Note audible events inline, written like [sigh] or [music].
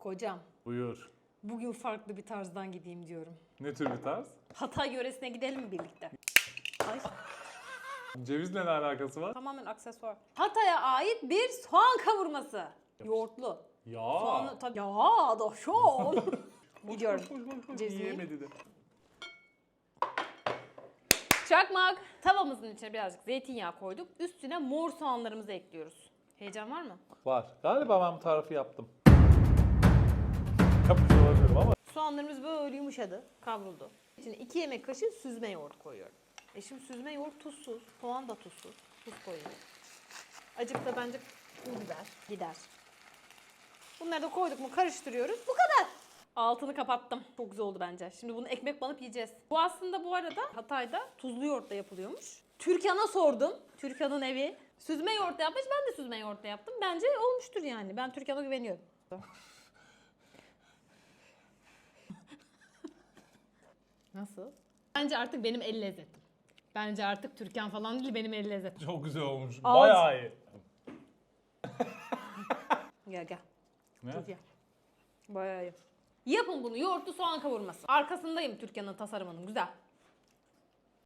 Kocam, Buyur. bugün farklı bir tarzdan gideyim diyorum. Ne tür bir tarz? Hatay yöresine gidelim mi birlikte? Ay, Cevizle ne alakası var? tamamen aksesuar. Hatay'a ait bir soğan kavurması. Yoğurtlu. Ya. Soğanı tabii. Ya da an. [laughs] [laughs] Gidiyorum. Boş. Cevizi. Yiyemedi de. Çakmak. Tavamızın içine birazcık zeytinyağı koyduk. Üstüne mor soğanlarımızı ekliyoruz. Heyecan var mı? Var. Galiba ben bu tarifi yaptım. Yapmış olabilirim ama. Soğanlarımız böyle yumuşadı, kavruldu. İçine 2 yemek kaşığı süzme yoğurt koyuyorum. E şimdi süzme yoğurt tuzsuz, soğan da tuzsuz. Tuz koyuyorum. Acık da bence pul biber gider. Bunları da koyduk mu karıştırıyoruz. Bu kadar. Altını kapattım. Çok güzel oldu bence. Şimdi bunu ekmek banıp yiyeceğiz. Bu aslında bu arada Hatay'da tuzlu yoğurtla yapılıyormuş. Türkan'a sordum. Türkan'ın evi. Süzme yoğurtla yapmış. Ben de süzme yoğurtla yaptım. Bence olmuştur yani. Ben Türkan'a güveniyorum. [laughs] Nasıl? Bence artık benim el lezzetim. Bence artık Türkan falan değil benim el lezzetim. Çok güzel olmuş. Ağız- Bayağı iyi. [laughs] Gel gel. Ne? Çok iyi. Bayağı iyi. Yapın bunu yoğurtlu soğan kavurması. Arkasındayım Türkan'ın tasarımının. Güzel.